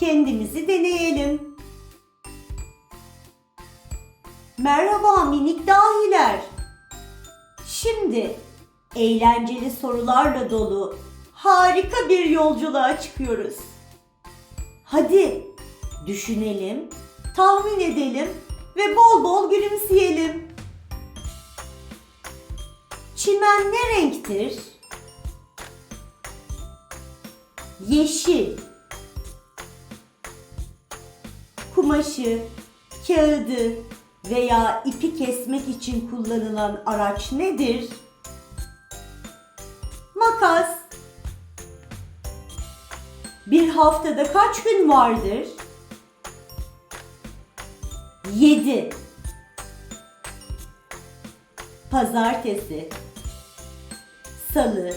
kendimizi deneyelim. Merhaba minik dahiler. Şimdi eğlenceli sorularla dolu harika bir yolculuğa çıkıyoruz. Hadi düşünelim, tahmin edelim ve bol bol gülümseyelim. Çimen ne renktir? Yeşil. Kumaşı, kağıdı veya ipi kesmek için kullanılan araç nedir? Makas. Bir haftada kaç gün vardır? 7. Pazartesi. Salı.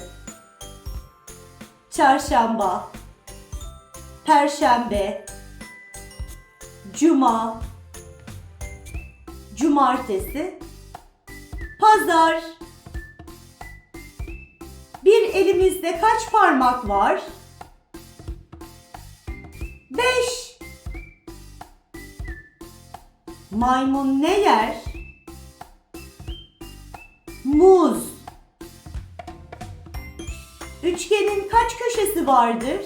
Çarşamba. Perşembe. Cuma. Cumartesi. Pazar. Bir elimizde kaç parmak var? Beş. Maymun ne yer? Muz. Üçgenin kaç köşesi vardır?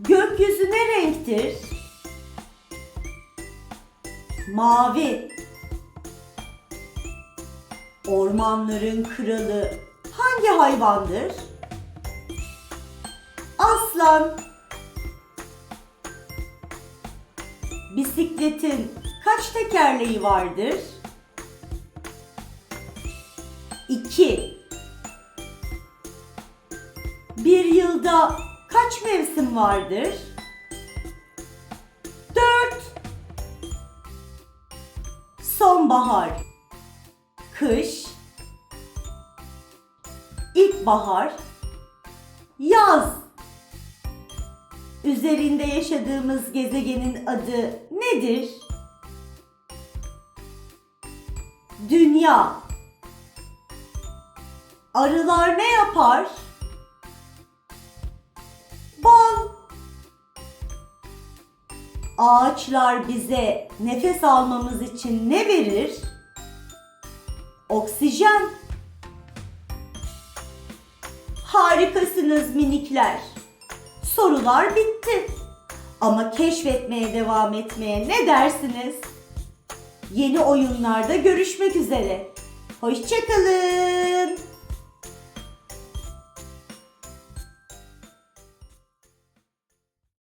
Gökyüzü ne renktir? Mavi. Ormanların kralı hangi hayvandır? Aslan. Bisikletin kaç tekerleği vardır? 2. Bir yılda kaç mevsim vardır? 4. Sonbahar, kış, ilkbahar, yaz. Üzerinde yaşadığımız gezegenin adı nedir? Dünya. Arılar ne yapar? Ağaçlar bize nefes almamız için ne verir? Oksijen. Harikasınız minikler. Sorular bitti. Ama keşfetmeye devam etmeye ne dersiniz? Yeni oyunlarda görüşmek üzere. Hoşçakalın.